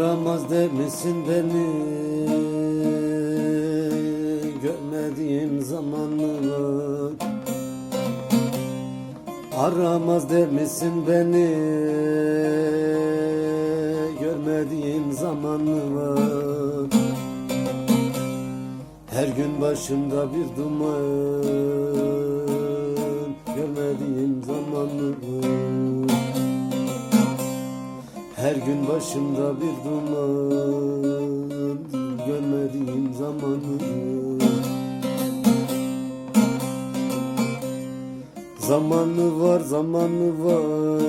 Aramaz demesin beni. Görmediğim zamanlar Aramaz demesin beni. Görmediğim zamanlar Her gün başımda bir duman. Görmediğim zamanlar her gün başımda bir duman Görmediğim zamanı. Zamanı var, zamanı var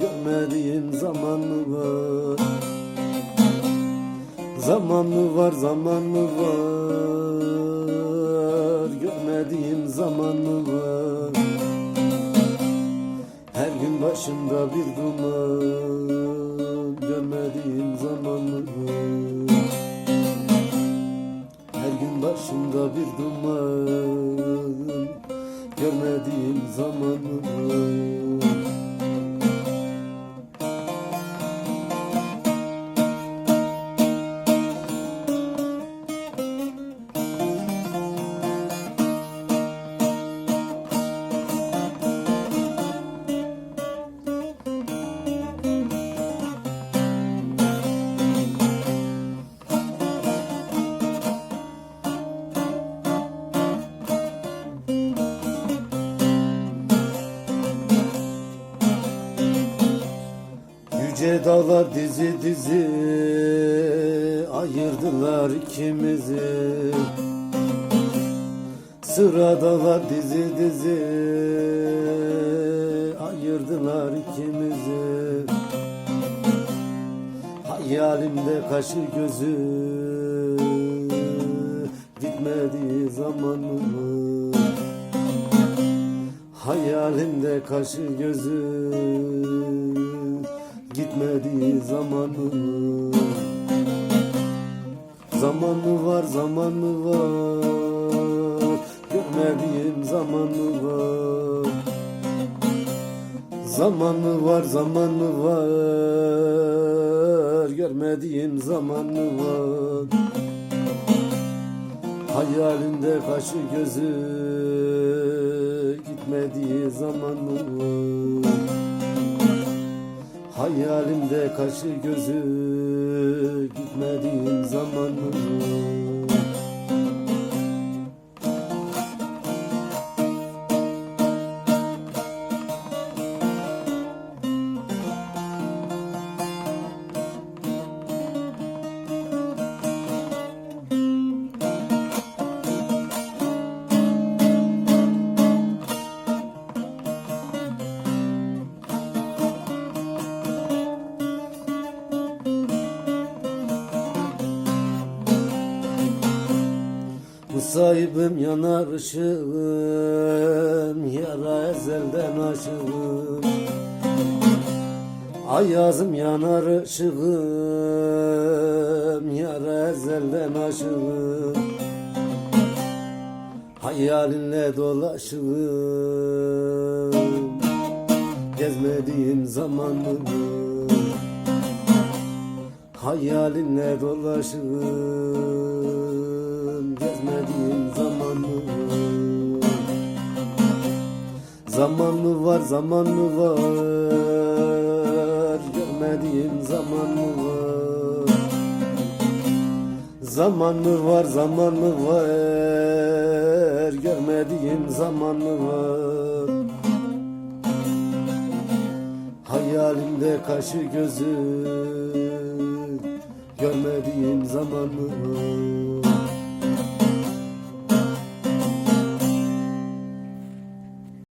Görmediğim zamanı var. Zamanı var, zamanı var Görmediğim zamanı var her gün başımda bir duman Görmediğim zamanı Her gün başımda bir duman Görmediğim zamanı Yüce dağlar dizi dizi Ayırdılar ikimizi. Sıradalar dizi dizi Ayırdılar ikimizi. Hayalimde kaşı gözü Gitmediği zamanımı. Hayalimde kaşı gözü Gitmediği zamanı. Zamanı var zamanı var. Görmediğim zamanı var. Zamanı var zamanı var. Görmediğim zamanı var. Hayalinde kaşı gözü Gitmediği zamanı var Hayalimde kaşı gözü Gitmediğim zamanı Sahibim yanar ışığım Yara ezelden aşığım. Ayazım yanar ışığım Yara ezelden aşığım. Hayalinle dolaşığım Gezmediğim zamanımı Hayalinle dolaşırım Gezmediğim zamanı Zamanı var zamanı var? Görmediğim zamanı var? Zamanı var zamanı var? Görmediğim zamanı var? Hayalimde kaşı gözü Görmediğim zamanı